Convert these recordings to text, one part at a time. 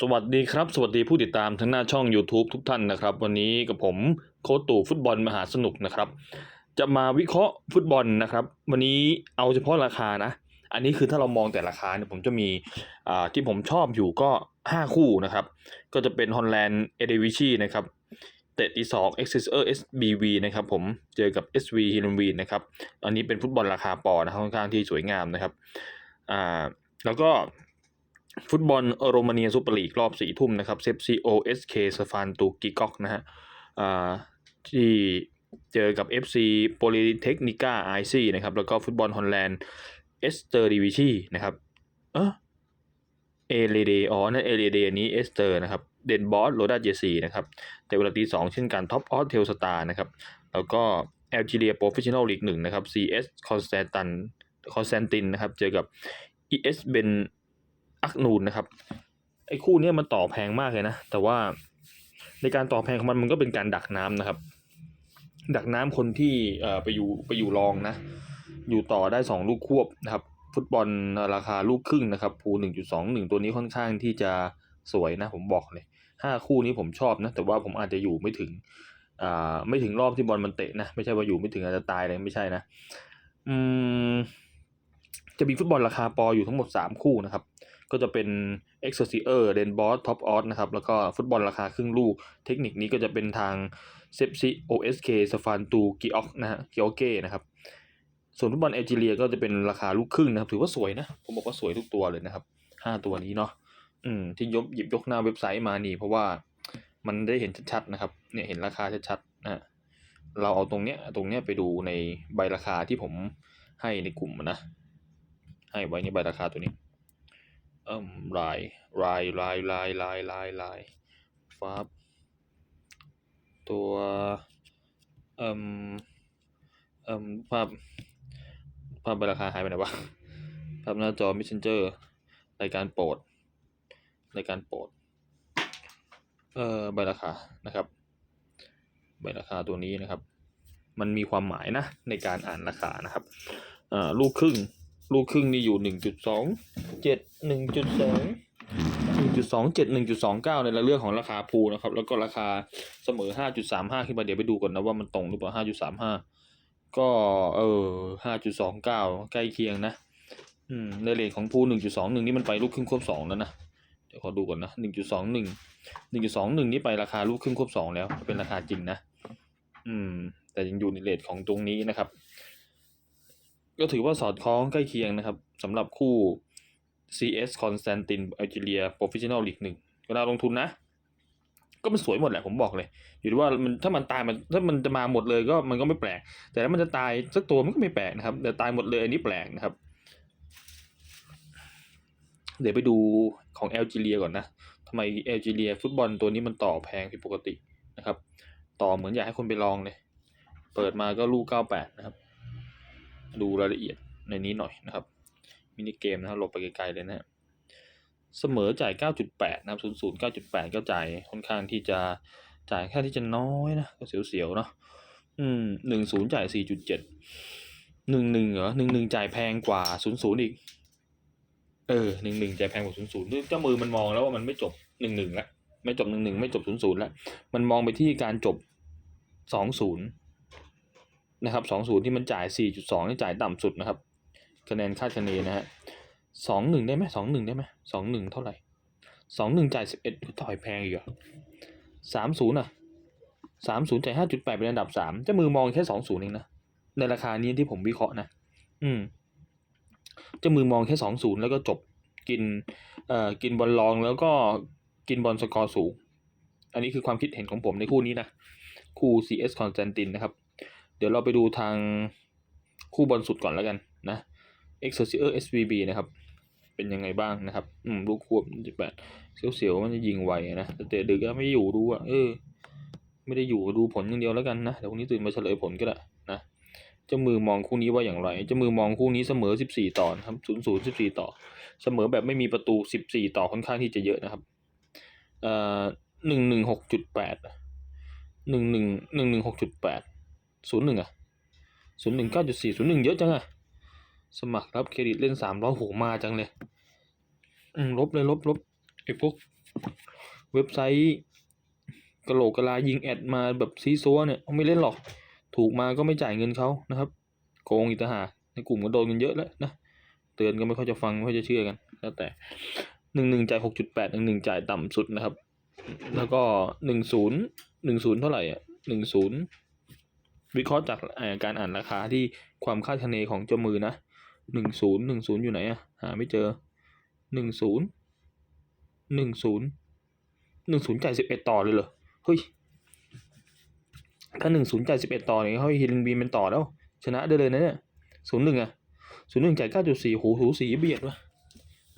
สวัสดีครับ สวัสดีผู้ติดตามทั้งหน้าช่อง YouTube ทุกท่านนะครับ วันนี้กับผมโค้ชตู่ฟุตบอลมหาสนุกนะครับ จะมาวิเคราะห์ฟุตบอลนะครับ วันนี้เอาเฉพาะราคานะ อันนี้คือถ้าเรามองแต่ราคาเนี่ยผมจะมีอ่าที่ผมชอบอยู่ก็ 5 คู่นะครับ ก็จะเป็นฮอลแลนด์เอเดวิชีนะครับเตะตีสองเอ็กซ์เอร์เอสบีวีนะครับผมเจอกับ SV ฮิลวีนะครับอันนี้เป็นฟุตบอลราคาปอนะครับค่อนข้างที่สวยงามนะครับอ่าแล้วก็ ฟุตบอลโรมาเนียซูเปอร์ลีกรอบสี่ทุ่มนะครับเซฟซีโอเอสเคสฟานตูกิกอกนะฮะอ่าที่เจอกับ FC โปลิเทคนิก้าไอซีนะครับ แล้วก็ฟุตบอลฮอลแลนด์เอสเตอร์ดิวิชีนะครับ เออเอเลเดอ๋อนั่นเอเลเดอนี้เอสเตอร์นะครับ เดนบอสโรดาเจซีนะครับ แต่เวลาตีสองเช่นกันท็อปออสเทลสตาร์นะครับ แล้วก็แอลจีเรียโปรเฟชชั่นอลลีกหนึ่งนะครับ CS คอนสแตนตันคอนสแตนตินนะครับ เจอกับ ES เบน อักนูนนะครับไอ้คู่นี้มันต่อแพงมากเลยนะ แต่ว่าในการต่อแพงของมันมันก็เป็นการดักน้ำนะครับ ดักน้ำคนที่ไปอยู่ไปอยู่รองนะ อยู่ต่อได้สองลูกควบนะครับ ฟุตบอลราคาลูกครึ่งนะครับภูหนึ่งจุดสองหนึ่งตัวนี้ค่อนข้างที่จะสวยนะ ผมบอกเลยห้าคู่นี้ผมชอบนะ แต่ว่าผมอาจจะอยู่ไม่ถึงอ่าไม่ถึงรอบที่บอลมันเตะนะ ไม่ใช่ว่าอยู่ไม่ถึงอาจจะตายเลยไม่ใช่นะ อืมจะมีฟุตบอลราคาปออยู่ทั้งหมด 3 คู่นะครับ ก็จะเป็น Excelsior d e n b o s Top o d นะครับ แล้วก็ฟุตบอลราคาครึ่งลูก เทคนิคนี้ก็จะเป็นทาง s e p s i OSK สฟานตูกิออกนะฮะกิออเก้นะครับ ส่วนฟุตบอลเอเจเรียก็จะเป็นราคาลูกครึ่งนะครับ ถือว่าสวยนะ ผมบอกว่าสวยทุกตัวเลยนะครับ 5 ตัวนี้เนาะอืมที่ยกหยิบยกหน้าเว็บไซต์มานี่ เพราะว่ามันได้เห็นชัดๆนะครับ เนี่ยเห็นราคาชัดๆนะเราเอาตรงเนี้ยตรงเนี้ยไปดูในใบราคาที่ผมให้ในกลุ่มนะ ให้ไว้ในใบราคาตัวนี้ เอ่มลายลายลายลายลายลายลายฟาบตัวเอ่มเอ่มภาพภาพใบราคาหายไปไหนวะภาพหน้าจอ messenger รายการโปรดรายการโปรดเอ่อใบราคานะครับใบราคาตัวนี้นะครับ มันมีความหมายนะในการอ่านราคานะครับอ่อลูกครึ่ง ลูกครึ่งนี่อยู่หนึ่งจุดสองเจ็ดหนึ่งจุดสองหนึ่งจุดสองเจ็ดหนึ่งจุดสองเก้าในเรื่องของราคาพูนะครับ แล้วก็ราคาเสมอห้าจุดสามห้าขึ้นมาเดี๋ยวไปดูก่อนนะว่ามันตรงหรือเปล่าห้าจุดสามห้าก็เออห้าจุดสองเก้าใกล้เคียงนะ อืมในเลทของพูหนึ่งจุดสองหนึ่งนี่มันไปลูกครึ่งควบสองแล้วนะเดี๋ยวขอดูก่อนนะหนึ่งจุดสองหนึ่งหนึ่งจุดสองหนึ่งนี่ไปราคาลูกครึ่งควบสองแล้ว เป็นราคาจริงนะ อืม แต่ยังอยู่ในเลทของตรงนี้นะครับ ก็ถือว่าสอดคล้องใกล้เคียงนะครับสำหรับคู่ CS Constantin Algeria Professional League หนึ่งก็น่าลงทุนนะ ก็มันสวยหมดแหละผมบอกเลย อยู่ที่ว่ามันถ้ามันตายมันถ้ามันจะมาหมดเลยก็มันก็ไม่แปลก แต่ถ้ามันจะตายสักตัวมันก็ไม่แปลกนะครับ แต่ตายหมดเลยอันนี้แปลกนะครับ เดี๋ยวไปดูของแอลจีเรียก่อนนะทำไมแอลจีเรียฟุตบอลตัวนี้มันต่อแพงผิดปกตินะครับ ต่อเหมือนอยากให้คนไปลองเลย เปิดมาก็ลูกเก้าแปดนะครับ ดูรายละเอียดในนี้หน่อยนะครับ มินิเกมนะครับหลบไปไกลๆเลยนะฮะเสมอจ่าย 9.8 นะครับนย์เก็จ่ายค่อนข้างที่จะจ่ายแค่ที่จะน้อยนะ ก็เสียวๆเนาะอืมหนึ่งศูนย์จ่ายสี่จุดเจ็ดหนึ่งหนึ่งเหรอหนึ่งหนึ่งจ่ายแพงกว่าศูนย์ศูนย์อีก เออหนึ่งหนึ่งจ่ายแพงกว่าศูนย์ศูนย์ด้วเจ้ามือมันมองแล้วว่ามันไม่จบหนึ่งหนึ่งละไม่จบหนึ่งหนึ่งไม่จบศูนย์ศูนย์ละมันมองไปที่การจบสองศูนย์ นะครับ20ที่มันจ่าย4.2นี่จ่ายต่ำสุดนะครับ คะแนนคาดคะเนนะฮะสองหนึ่งได้ไหมสองหนึ่งได้ไหมสองหนึ่งเท่าไหร่สองหนึ่งจ่ายสิบเอ็ดต่อยแพงอีกเหรอสามศูนย์อะสามศูนย์จ่ายห้าจุดแปดเป็นอันดับสามเจ้ามือมองแค่สองศูนย์เองนะ ในราคานี้ที่ผมวิเคราะห์นะ อืมเจ้ามือมองแค่สองศูนย์แล้วก็จบกิน เอ่อ กินบอลรองแล้วก็กินบอลสกอร์สูง อันนี้คือความคิดเห็นของผมในคู่นี้นะ คู่ CS Constantine นะครับ เดี๋ยวเราไปดูทางคู่บอลสุดก่อนแล้วกันนะ e x c e l s i o r SVB นะครับ เป็นยังไงบ้างนะครับ อืมลูกควบจะแบบเสียวๆมันจะยิงไวนะแต่ดึกก็ไม่อยู่ดูอะเออ ไม่ได้อยู่ดูผลอย่างเดียวแล้วกันนะเดี๋ยววันนี้ตื่นมาเฉลยผลก็ได้นะเจ้ามือมองคู่นี้ว่าอย่างไรเจ้ามือมองคู่นี้เสมอ 14 ต่อครับบสี่ต่อ เสมอแบบไม่มีประตู 14 ต่อค่อนข้างที่จะเยอะนะครับเอ่อ116.8จุดแปด ศูนย์หนึ่งอะศูนย์หนึ่งเก้าจุดสี่ศูนย์หนึ่งเยอะจังอะ สมัครรับเครดิตเล่นสามร้อยโหมาจังเลย อืมลบเลยลบลบไอ้พวกเว็บไซต์กระโหลกกระลายิงแอดมาแบบซีซัวเนี่ยเขาไม่เล่นหรอก ถูกมาก็ไม่จ่ายเงินเขานะครับ โกงอีกต่างหากในกลุ่มก็โดนกันเยอะแล้วนะเตือนก็ไม่ค่อยจะฟังไม่ค่อยจะเชื่อกัน แล้วแต่หนึ่งหนึ่งจ่ายหกจุดแปดหนึ่งหนึ่งจ่ายต่ำสุดนะครับ แล้วก็หนึ่งศูนย์หนึ่งศูนย์เท่าไหร่อะหนึ่งศูนย์ วิเคราะห์จากการอ่านราคาที่ความคาดคะเนของเจ้ามือนะหนึ่งศูนย์หนึ่งศูนย์อยู่ไหนอะหาไม่เจอหนึ่งศูนย์หนึ่งศูนย์หนึ่งศูนย์จ่ายสิบเอ็ดต่อเลยเหรอเฮ้ยถ้าหนึ่งศูนย์จ่ายสิบเอ็ดต่อเนี่ยเขาฮิลินบีเป็นต่อแล้ว ชนะได้เลยนะเนี่ยศูนย์หนึ่งอะศูนย์หนึ่งจ่ายเก้าจุดสี่หูหูสีเบียดวะ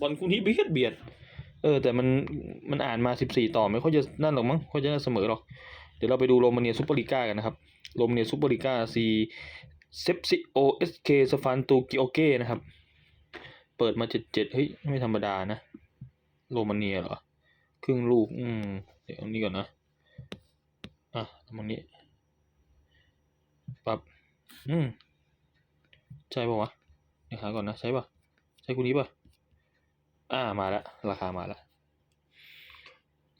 บอลคู่นี้เบียดเบียด เออ แต่มันมันอ่านมาสิบสี่ต่อไม่ค่อยจะนั่นหรอกมั้งค่อยจะเสมอหรอก เดี๋ยวเราไปดูโรมาเนียซูเปอร์ลีกากันนะครับ โรมเนียซูเปอร์ลีกาซีเซปซิโอเอสเคสฟานตูกิโอเกนะครับ เปิดมาเจ็ดเจ็ดเฮ้ย ไม่ธรรมดานะ โรมาเนียเหรอ ครึ่งลูก อืม เดี๋ยวนี้ก่อนนะ อะตรงนี้ปรับอืม ใช่ป่าวะเดี๋ยวหาก่อนนะ ใช่ป่ะ ใช่คู่นี้ป่ะ อ่า มาแล้ว ราคามาแล้ว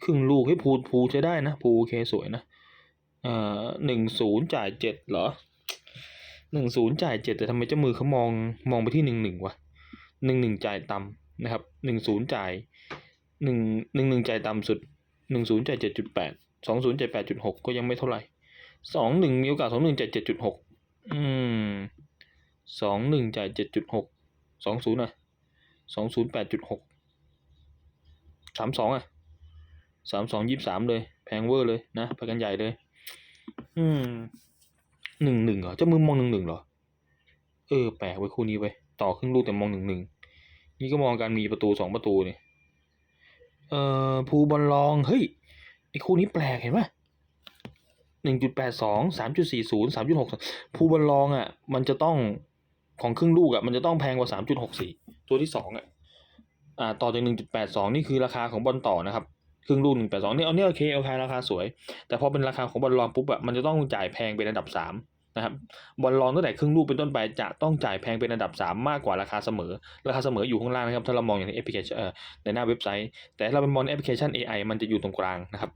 ครึ่งลูกให้ภูภูใช้ได้นะ ภูโอเคสวยนะ เอ่อหนึ่งศูนย์จ่ายเจ็ดเหรอหนึ่งศูนย์จ่ายเจ็ดแต่ทำไมเจ้ามือเขามองมองไปที่หนึ่งหนึ่งวะหนึ่งหนึ่งจ่ายต่ำนะครับหนึ่งศูนย์จ่ายหนึ่งหนึ่งหนึ่งจ่ายต่ำสุดหนึ่งศูนย์จ่ายเจ็ดจุดแปดสองศูนย์จ่ายแปดจุดหกก็ยังไม่เท่าไหร่สองหนึ่งมีโอกาสสองหนึ่งจ่ายเจ็ดจุดหกอืมสองหนึ่งจ่ายเจ็ดจุดหกสองศูนย์อะสองศูนย์แปดจุดหกสามสองอะสามสองยี่สามเลย แพงเวอร์เลยนะไปกันใหญ่เลย อืมหนึ่งหนึ่งเหรอเจ้ามือมองหนึ่งหนึ่งเหรอ เออ แปลกไว้คู่นี้ไว้ต่อครึ่งลูกแต่มองหนึ่งหนึ่งนี่ก็มองการมีประตูสองประตูเนี่ยเอ่อภูบอลลองเฮ้ยไอคู่นี้แปลกเห็นปะหนึ่งจุดแปดสองสามจุดสี่ศูนย์สามจุดหกภูบอลลองอะ มันจะต้องของครึ่งลูกอะมันจะต้องแพงกว่าสามจุดหกสี่ตัวที่สองอะอ่าต่อจากหนึ่งจุดแปดสองนี่คือราคาของบอลต่อนะครับ ครึ่งลูกหนึ่งแปดสองนี่เอาเนี่ยโอเคโอเคราคาสวย แต่พอเป็นราคาของบอลลองปุ๊บอะมันจะต้องจ่ายแพงเป็นอันดับสามนะครับบอลลองตั้งแต่ครึ่งลูกเป็นต้นไปจะต้องจ่ายแพงเป็นอันดับสามมากกว่าราคาเสมอ ราคาเสมออยู่ข้างล่างนะครับถ้าเรามองอย่างในแอปพลิเคชันเอ่อในหน้าเว็บไซต์ แต่ถ้าเราไปมองแอปพลิเคชัน AI มันจะอยู่ตรงกลางนะครับ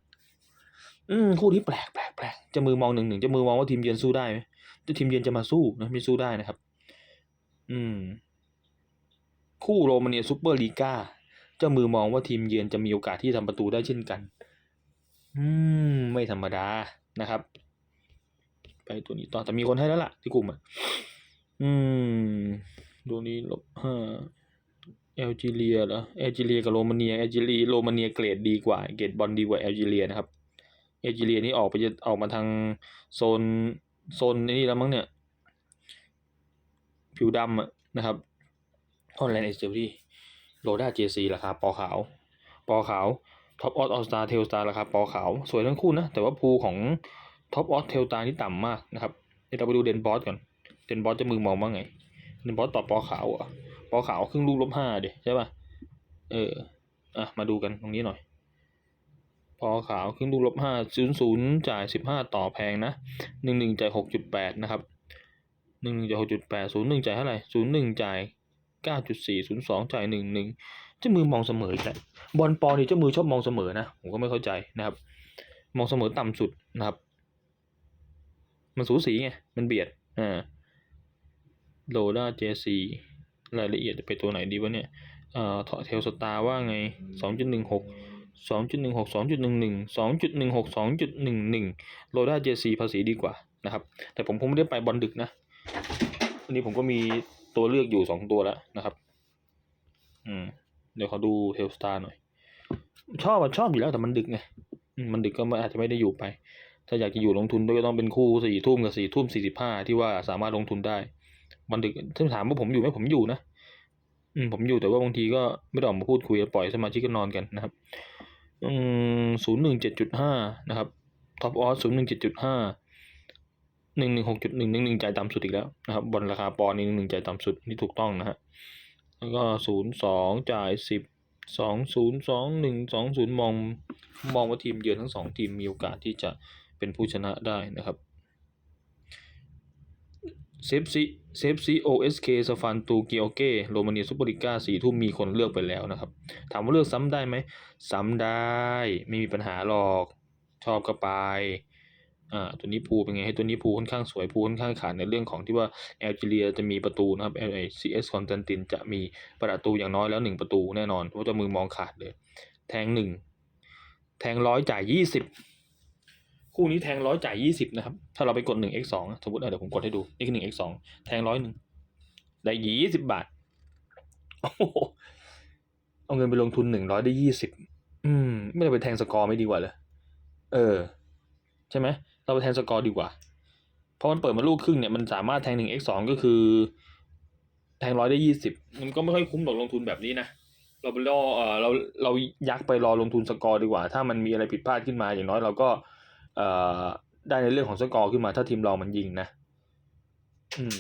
อืมคู่ที่แปลกแปลกแปลกจะมือมองหนึ่งหนึ่งจะมือมองว่าทีมเยือนสู้ได้ไหมจะทีมเยือนจะมาสู้นะไม่สู้ได้นะครับ อืม คู่โรมาเนียซูเปอร์ลีกา จ้ามือมองว่าทีมเยือนจะมีโอกาสที่ทำประตูได้เช่นกัน อืม ไม่ธรรมดานะครับ ไปตัวนี้ต่อแต่มีคนให้แล้วล่ะ ที่กลุ่มอะ อืม ตัวนี้ลบห้าแอลจีเรียเหรอแอลจีเรียกับโรมาเนียแอลจีเรียโรมาเนียเกรดดีกว่า เกรดบอลดีกว่าแอลจีเรียนะครับแอลจีเรียนี่ออกไปจะออกมาทางโซนโซนนี่แล้วมั้งเนี่ย ผิวดำอะนะครับฮอลแลนด์เอสเจอรี่ โรด้าเจซีราคาปอขาว ปอขาวท็อปออสออสตาเทลสตาราคาปอขาว สวยทั้งคู่นะ แต่ว่าภูของท็อปออสเทลตานี่ต่ำมากนะครับเดี๋ยวเราไปดูเดนบอสก่อน เดนบอสจะมือมองว่าไง เดนบอสตอบปอขาวอะปอขาวครึ่งลูกลบห้าเดียใช่ป่ะ เออ อะ มาดูกันตรงนี้หน่อยปอขาวครึ่งลูกลบห้าศูนย์ศูนย์จ่ายสิบห้าต่อแพงนะหนึ่งหนึ่งจ่ายหกจุดแปดนะครับหนึ่งหนึ่งจ่ายหกจุดแปดศูนย์หนึ่งจ่ายเท่าไหร่ศูนย์หนึ่งจ่าย เก้าจุดสี่ศูนย์สองจ่ายหนึ่งหนึ่งเจ้ามือมองเสมออีกแล้วบอลปอนี่เจ้ามือชอบมองเสมอนะผมก็ไม่เข้าใจนะครับ มองเสมอต่ำสุดนะครับ มันสูสีไงมันเบียดอ่าโลด้าเจซีรายละเอียดจะไปตัวไหนดีวะเนี่ยเอ่อเทลสตาร์ว่าไงสองจุดหนึ่งหกสองจุดหนึ่งหกสองจุดหนึ่งหนึ่งสองจุดหนึ่งหกสองจุดหนึ่งหนึ่งโลด้าเจซีภาษีดีกว่านะครับ แต่ผมคงไม่ได้ไปบอลดึกนะ วันนี้ผมก็มี ตัวเลือกอยู่สองตัวแล้วนะครับ อืม เดี๋ยวขอดูเทลสตาร์หน่อย ชอบอะชอบอยู่แล้วแต่มันดึกไงมมันดึกก็อาจจะไม่ได้อยู่ไป ถ้าอยากจะอยู่ลงทุนด้วยก็ต้องเป็นคู่สี่ทุ่มกับสี่ทุ่มสี่สิบห้าที่ว่าสามารถลงทุนได้ มันดึกถ้าถามว่าผมอยู่ไหมผมอยู่นะอืมผมอยู่แต่ว่าบางทีก็ไม่ได้ออกมาพูดคุยปล่อยสมาชิกก็นอนกันนะครับ อืมศูนย์หนึ่งเจ็ดจุดห้านะครับท็อปออสศูนย์หนึ่งเจ็ดจุดห้า หนึ่งหนึ่งหกจุดหนึ่งหนึ่งหนึ่งจ่ายต่ำสุดอีกแล้วนะครับบอลราคาปอนด์นี่หนึ่งหนึ่งจ่ายต่ำสุดนี่ถูกต้องนะฮะแล้วก็ศูนย์สองจ่ายสิบสองศูนย์สองหนึ่งสองศูนย์มองมองว่าทีมเยือนทั้งสองทีมมีโอกาสที่จะเป็นผู้ชนะได้นะครับเซฟซีเซฟซีโอเอสเคสฟานตูเกียวเกโรมาเนียซูเปอร์ลิก้าสี่ทุ่มมีคนเลือกไปแล้วนะครับ ถามว่าเลือกซ้ำได้ไหม ซ้ำได้ ไม่มีปัญหาหรอก ชอบก็ไป อ่าตัวนี้ภูเป็นไงให้ตัวนี้ภูค่อนข้างสวยภูค่อนข้างขาดในเรื่องของที่ว่าแอลจีเรียจะมีประตูนะครับ LACS คอนสแตนตินจะมีประตูอย่างน้อยแล้วหนึ่งประตูแน่นอนเพราะจะมือมองขาดเลย แทงหนึ่งแทงร้อยจ่ายยี่สิบคู่นี้แทงร้อยจ่ายยี่สิบนะครับ ถ้าเราไปกดหนึ่ง x สองสมมติเออเดี๋ยวผมกดให้ดู นี่คือหนึ่ง x สองแทงร้อยหนึ่งได้ยี่สิบบาทโอ้โหเอาเงินไปลงทุนหนึ่งร้อยได้ยี่สิบอืม ไม่ได้ไปแทงสกอร์ไม่ดีกว่าเลย เออ ใช่ไหม เราไปแทงสกอร์ดีกว่า เพราะมันเปิดมาลูกครึ่งเนี่ยมันสามารถแทงหนึ่ง x สองก็คือ แทงร้อยได้ยี่สิบมันก็ไม่ค่อยคุ้มหรอกลงทุนแบบนี้นะเราไปรอเออเราเรายักไปรอลงทุนสกอร์ดีกว่า ถ้ามันมีอะไรผิดพลาดขึ้นมาอย่างน้อยเราก็ เอ่อได้ในเรื่องของสกอร์ขึ้นมาถ้าทีมเรามันยิงนะ อืม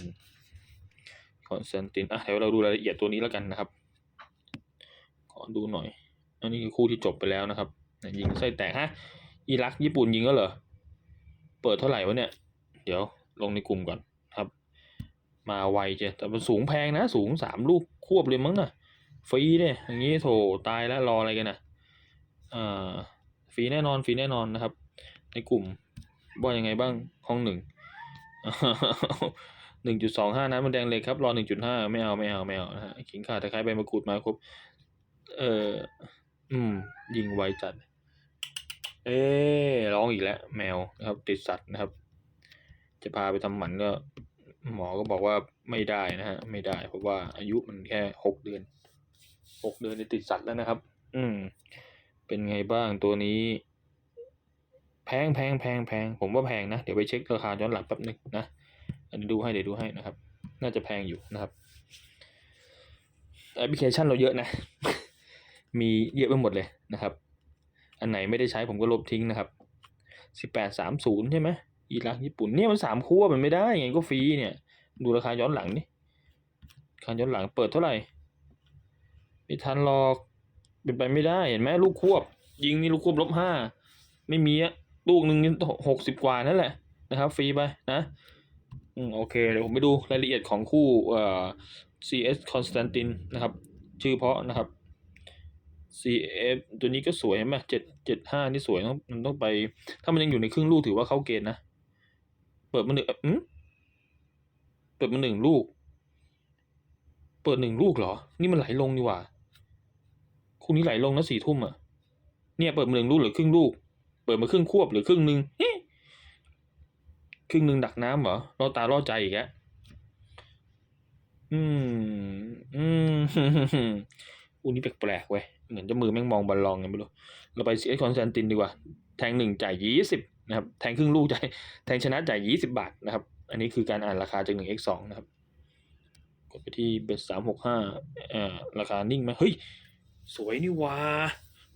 คอนสแตนตินอะเดี๋ยวเราดูรายละเอียดตัวนี้แล้วกันนะครับ ขอดูหน่อยอันนี้คือคู่ที่จบไปแล้วนะครับ ยิงไส้แตกฮะ อิรักญี่ปุ่นยิงก็เหรอ เปิดเท่าไหร่วะเนี่ย เดี๋ยวลงในกลุ่มก่อนครับ มาไวเจ้แต่มันสูงแพงนะสูงสามลูกควบเลยมั้งนะฟรีเนี่ยอย่างนี้โถตายแล้วรออะไรกันนะอ่าฟรีแน่นอนฟรีแน่นอนนะครับ ในกลุ่มว่ายังไงบ้างห้องหนึ่งหนึ่งจุดสองห้าน้ำมันแดงเลยครับ รอหนึ่งจุดห้าไม่เอาไม่เอาไม่เอานะฮะขิงข่าตะไคร้ใบมะกรูดมาครบ เอออืม ยิงไวจัด เอ๊ะร้องอีกแล้ว แมวนะครับ ติดสัตว์นะครับ จะพาไปทำหมันก็ หมอก็บอกว่าไม่ได้นะฮะไม่ได้ เพราะว่าอายุมันแค่หกเดือนหกเดือนในติดสัตว์แล้วนะครับ อืม เป็นไงบ้างตัวนี้ แพงแพงแพงแพงผมว่าแพงนะ เดี๋ยวไปเช็คราคาย้อนหลังแป๊บนึงนะดูให้เดี๋ยวดูให้นะครับ น่าจะแพงอยู่นะครับแอปพลิเคชันเราเยอะนะ มีเยอะไปหมดเลยนะครับ อันไหนไม่ได้ใช้ผมก็ลบทิ้งนะครับสิบแปดสามศูนย์ใช่ไหมอิรักญี่ปุ่นเนี่ยมันสามคู่มันไม่ได้ไงก็ฟรีเนี่ย ดูราคาย้อนหลังนี่ราคาย้อนหลังเปิดเท่าไหร่ไม่ทันหรอกเป็นไปไม่ได้เห็นไหมลูกควบ ยิงนี่ลูกควบลบห้าไม่มีอะลูกหนึ่งนี่หกสิบกว่านั่นแหละนะครับ ฟรีไปนะอืมโอเค เดี๋ยวผมไปดูรายละเอียดของคู่เอ่อ CS Constantine นะครับ ชื่อเพราะนะครับ CF ตัวนี้ก็สวยเห็นไหมเจ็ด เจ็ดห้านี่สวยต้องมันต้องไป ถ้ามันยังอยู่ในครึ่งลูกถือว่าเข้าเกณฑ์นะ เปิดมาหนึ่งอืมเปิดมาหนึ่งลูก เปิดหนึ่งลูกเหรอ นี่มันไหลลงนี่หว่า คู่นี้ไหลลงนะสี่ทุ่มอะ เนี่ยเปิดมาหนึ่งลูกหรือครึ่งลูก เปิดมาครึ่งควบหรือครึ่งหนึ่งครึ่งหนึ่งดักน้ำเหรอล่อตาล่อใจอีกแล้วอืม อืม อู้นี้แปลกๆเว้ย เหมือนจะมือแม่งมองบอลลองไงไม่รู้ เราไปซีเอสคอนสแตนตินดีกว่า แทงหนึ่งจ่ายยี่สิบนะครับ แทงครึ่งลูกจ่าย แทงชนะจ่ายยี่สิบาทนะครับ อันนี้คือการอ่านราคาจากหนึ่ง x สองนะครับ กดไปที่เบสสามหกห้าเอ่อราคานิ่งไหมเฮ้ย สวยนี่วา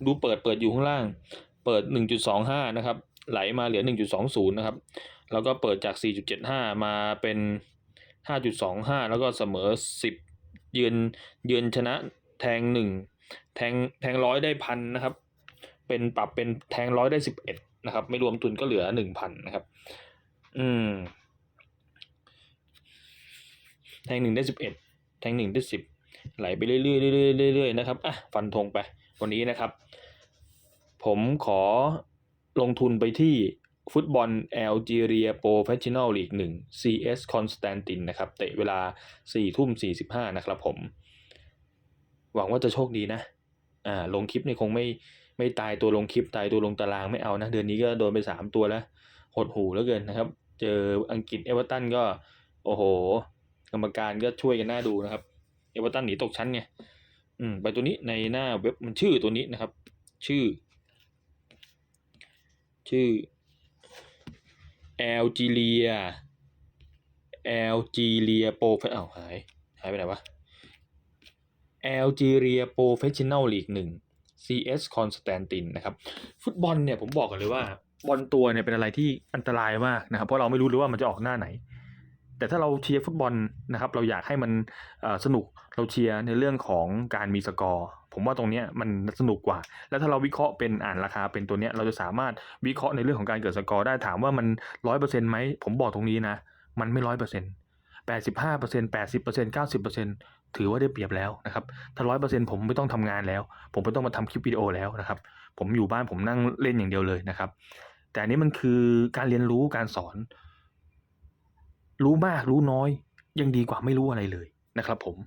ดูเปิดเปิดอยู่ข้างล่าง เปิดหนึ่งจุดสองห้านะครับ ไหลมาเหลือหนึ่งจุดสองศูนย์นะครับ แล้วก็เปิดจากสี่จุดเจ็ดห้ามาเป็นห้าจุดสองห้าแล้วก็เสมอสิบเยือนเยือนชนะ แทงหนึ่งแทงแทงร้อยได้พันนะครับ เป็นปรับเป็นแทงร้อยได้สิบเอ็ดนะครับ ไม่รวมทุนก็เหลือหนึ่งพันนะครับ อืม แทงหนึ่งได้สิบเอ็ดแทงหนึ่งได้สิบไหลไปเรื่อยๆเรื่อยๆเรื่อยๆนะครับอะฟันธงไป วันนี้นะครับ ผมขอลงทุนไปที่ฟุตบอลแอลจีเรียโปรเฟชชั่นอลลีกหนึ่ง CS คอนสแตนตินนะครับ เตะเวลา 4 ทุ่ม 45 นะครับผม หวังว่าจะโชคดีนะ อ่า ลงคลิปเนี่ยคงไม่ไม่ตายตัวลงคลิปตายตัวลงตารางไม่เอานะ เดือนนี้ก็โดนไปสามตัวแล้ว หดหูแล้วเกินนะครับ เจออังกฤษเอเวอร์ตันก็ โอ้โห กรรมการก็ช่วยกันหน้าดูนะครับ เอเวอร์ตันหนีตกชั้นไง อืม ไปตัวนี้ในหน้าเว็บมันชื่อตัวนี้นะครับ ชื่อ ชื่อแอลจีเรียแอลจีเรียโปรเฟอ้าวหาย หายไปไหนวะ แอลจีเรียโปรเฟชชั่นแนลลีกหนึ่ง CS คอนสแตนตินนะครับฟุตบอลเนี่ยผมบอกกันเลยว่าบอลตัวเนี่ยเป็นอะไรที่อันตรายมากนะครับ เพราะเราไม่รู้เลยว่ามันจะออกหน้าไหน แต่ถ้าเราเชียร์ฟุตบอลนะครับ เราอยากให้มันสนุกเราเชียร์ในเรื่องของการมีสกอร์ ผมว่าตรงเนี้ยมันสนุกกว่า แล้วถ้าเราวิเคราะห์เป็นอ่านราคาเป็นตัวเนี้ยเราจะสามารถวิเคราะห์ในเรื่องของการเกิดสกอร์ได้ถามว่ามันร้อยเปอร์เซ็นต์ไหมผมบอกตรงนี้นะ มันไม่ร้อยเปอร์เซ็นต์85% 80% 90% ถือว่าได้เปรียบแล้วนะครับ ถ้า100%ผมไม่ต้องทำงานแล้ว ผมไม่ต้องมาทำคลิปวิดีโอแล้วนะครับ ผมอยู่บ้านผมนั่งเล่นอย่างเดียวเลยนะครับ แต่อันนี้มันคือการเรียนรู้การสอน รู้มากรู้น้อย ยังดีกว่าไม่รู้อะไรเลยนะครับผม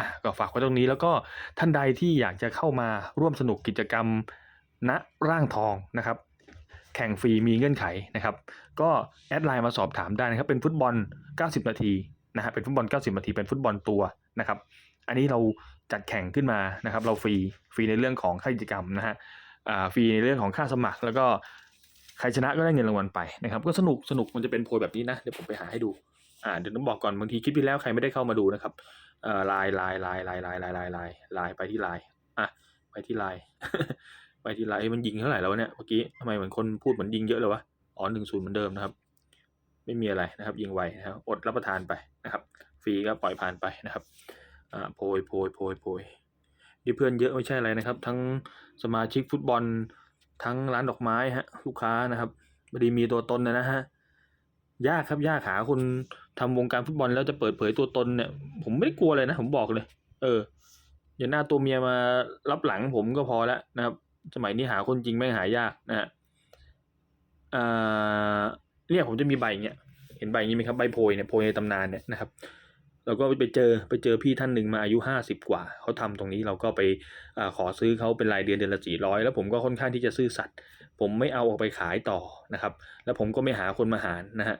อะก็ฝากไว้ตรงนี้แล้วก็ท่านใดที่อยากจะเข้ามาร่วมสนุกกิจกรรมณร่างทองนะครับ แข่งฟรีมีเงื่อนไขนะครับ ก็แอดไลน์มาสอบถามได้นะครับ เป็นฟุตบอล 90 นาทีนะฮะเป็นฟุตบอล 90 นาที เป็นฟุตบอลตัว นะครับ อันนี้เราจัดแข่งขึ้นมานะครับ เราฟรีฟรีในเรื่องของค่ากิจกรรมนะฮะอ่าฟรีในเรื่องของค่าสมัคร แล้วก็ใครชนะก็ได้เงินรางวัลไปนะครับ ก็สนุกสนุกมันจะเป็นโพยแบบนี้นะเดี๋ยวผมไปหาให้ดูอ่าเดี๋ยวต้องบอกก่อนบางทีคลิปที่แล้วใครไม่ได้เข้ามาดูนะครับเอ่อไลน์ไลน์ไลน์ไลน์ไลน์ไลน์ไลน์ไลน์ไลน์ไปที่ไลน์อะไปที่ไลน์ไปที่ไลน์เอ้ยมันยิงเท่าไหร่แล้วเนี่ยเมื่อกี้ทำไมเหมือนคนพูดเหมือนยิงเยอะเลยวะอ๋อหนึ่งศูนย์เหมือนเดิมนะครับ ไม่มีอะไรนะครับ ยิงไวนะครับอดรับประทานไปนะครับ ฟรีก็ปล่อยผ่านไปนะครับอ่าโพยโพยโพยโพยนี่เพื่อนเยอะไม่ใช่อะไรนะครับ ทั้งสมาชิกฟุตบอล ทั้งร้านดอกไม้ฮะลูกค้านะครับพอดีมีตัวตนนะนะฮะยากครับยากหาคนทำวงการฟุตบอลแล้วจะเปิดเผยตัวตนเนี่ย ผมไม่ได้กลัวเลยนะ ผมบอกเลย เอออย่าหน้าตัวเมียมารับหลังผมก็พอแล้วนะครับ สมัยนี้หาคนจริงไม่งหายากนะฮะอ่าเนี่ยผมจะมีใบเงี้ยเห็นใบอย่างนี้ไหมครับใบโพยเนี่ยโพยในตำนานเนี่ยนะครับ เราก็ไปเจอไปเจอพี่ท่านหนึ่งมาอายุห้าสิบกว่า เขาทำตรงนี้เราก็ไปอขอซื้อเขาเป็นรายเดือนเดือนละสี่ร้อยแล้วผมก็ค่อนข้างที่จะซื่อสัตย์ผมไม่เอาออกไปขายต่อนะครับ แล้วผมก็ไม่หาคนมาหารนะฮะ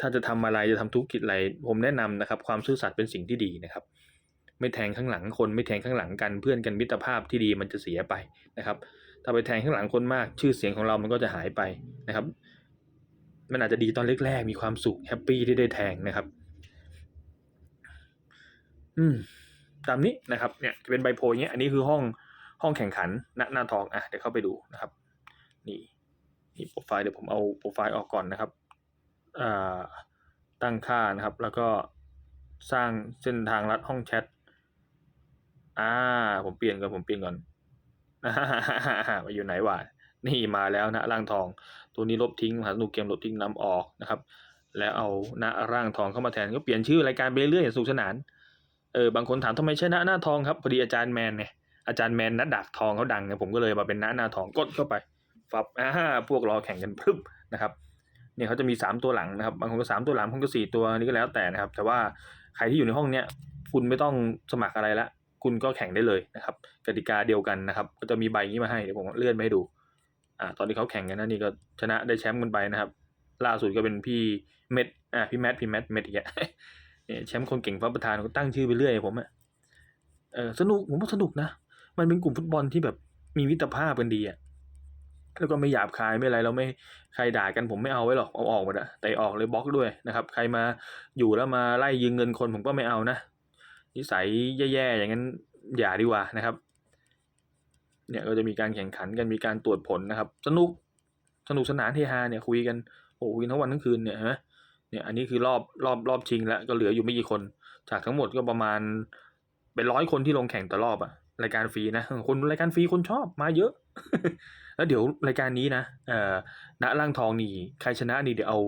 ถ้าจะทำอะไรจะทำธุรกิจอะไร ผมแนะนำนะครับ ความซื่อสัตย์เป็นสิ่งที่ดีนะครับ ไม่แทงข้างหลังคนไม่แทงข้างหลังกันเพื่อนกันมิตรภาพที่ดีมันจะเสียไปนะครับ ถ้าไปแทงข้างหลังคนมาก ชื่อเสียงของเรามันก็จะหายไปนะครับ มันอาจจะดีตอนแรกๆมีความสุขแฮปปี้ที่ได้แทงนะครับ อืม ตามนี้นะครับ เนี่ยจะเป็นใบโพยเนี้ย อันนี้คือห้องห้องแข่งขันณหน้าทอง อะ เดี๋ยวเข้าไปดูนะครับ นี่นี่โปรไฟล์เดี๋ยวผมเอาโปรไฟล์ออกก่อนนะครับ อ่า ตั้งค่านะครับ แล้วก็สร้างเส้นทางลัดห้องแชท อ่า ผมเปลี่ยนก่อน ผมเปลี่ยนก่อนมาอยู่ไหนวะ นี่มาแล้วนะร่างทอง ตัวนี้ลบทิ้งมหาสนุกเกมลบทิ้งนำออกนะครับ แล้วเอาหน้าร่างทองเข้ามาแทนก็เปลี่ยนชื่อรายการไปเรื่อยๆสนุกสนาน เออบางคนถามทำไมใช่หน้าหน้าทองครับพอดีอาจารย์แมนเนี่ยอาจารย์แมนนัดดักทองเขาดังเนี่ยผมก็เลยมาเป็นหน้าหน้าทองกดเข้าไปฟับอ่าพวกรอแข่งกันพรึบนะครับเนี่ยเขาจะมีสามตัวหลังนะครับบางคนก็สามตัวหลังบางคนก็สี่ตัวนี่ก็แล้วแต่นะครับ แต่ว่าใครที่อยู่ในห้องเนี้ยคุณไม่ต้องสมัครอะไรละคุณก็แข่งได้เลยนะครับกติกาเดียวกันนะครับ ก็จะมีใบนี้มาให้เดี๋ยวผมเลื่อนไปให้ดูอ่าตอนที่เขาแข่งกันนะนี่ก็ชนะได้แชมป์กันไปนะครับ ล่าสุดก็เป็นพี่เม็ดอ่าพี่แมทพี่แมทเม็ดอีกแล้ว เนี่ยแชมป์คนเก่งฟ้าประธานก็ตั้งชื่อไปเรื่อยผมอะเออสนุกผมว่าสนุกนะ มันเป็นกลุ่มฟุตบอลที่แบบมีมิตรภาพกันดีอะแล้วก็ไม่หยาบคายไม่อะไรเราไม่ใครด่ากันผมไม่เอาไว้หรอกเอาออกหมดอะแต่ออกเลยบล็อกด้วยนะครับ ใครมาอยู่แล้วมาไล่ยืมเงินคนผมก็ไม่เอานะนิสัยแย่ๆอย่างนั้นอย่าดีกว่านะครับ เนี่ยก็จะมีการแข่งขันกันมีการตรวจผลนะครับ สนุกสนุกสนานเฮฮาเนี่ยคุยกันโอ้คุยทั้งวันทั้งคืนเนี่ยเห็นไหม เนี่ยอันนี้คือรอบรอบรอบชิงแล้วก็เหลืออยู่ไม่กี่คน จากทั้งหมดก็ประมาณ เป็นร้อยคนที่ลงแข่งต่อรอบอะรายการฟรีนะคนรายการฟรีคนชอบมาเยอะ แล้วเดี๋ยวรายการนี้นะเอ่อณร่างทองนี่ใครชนะนี่เดี๋ยวเอา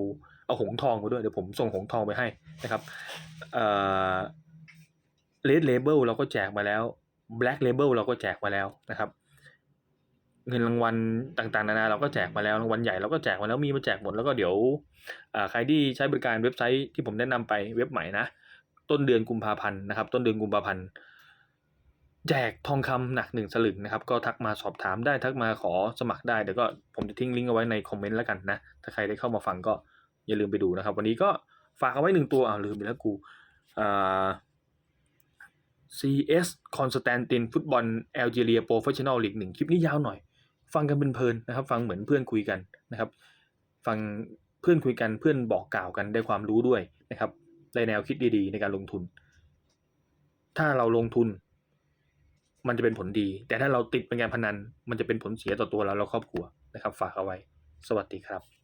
เอาหงทองไปด้วยเดี๋ยวผมส่งหงทองไปให้นะครับเอ่อเลดเลเบลเราก็แจกมาแล้ว Black Label เราก็แจกมาแล้วนะครับ เงินรางวัลต่างๆ นานาเราก็แจกมาแล้วรางวัลใหญ่เราก็แจกมาแล้วมีมาแจกหมดแล้วก็เดี๋ยวใครที่ใช้บริการเว็บไซต์ที่ผมแนะนำไปเว็บใหม่นะต้นเดือนกุมภาพันธ์นะครับ ต้นเดือนกุมภาพันธ์แจกทองคำหนักหนึ่งสลึงนะครับ ก็ทักมาสอบถามได้ทักมาขอสมัครได้เดี๋ยวก็ผมจะทิ้งลิงก์เอาไว้ในคอมเมนต์แล้วกันนะ ถ้าใครได้เข้ามาฟังก็อย่าลืมไปดูนะครับ วันนี้ก็ฝากเอาไว้หนึ่งตัวอ่าลืมไปแล้วกูอ่า CS คอนสแตนตินฟุตบอลแอลจีเรียโปรเฟชชั่นอลลีกหนึ่งคลิปนี้ยาวหน่อย ฟังกันเป็นเพลินนะครับ ฟังเหมือนเพื่อนคุยกันนะครับ ฟังเพื่อนคุยกันเพื่อนบอกกล่าวกันได้ความรู้ด้วยนะครับในแนวคิดดีๆ ในการลงทุน ถ้าเราลงทุน มันจะเป็นผลดี แต่ถ้าเราติดเป็นการพนัน มันจะเป็นผลเสียต่อตัวเราและครอบครัวนะครับ ฝากเอาไว้ สวัสดีครับ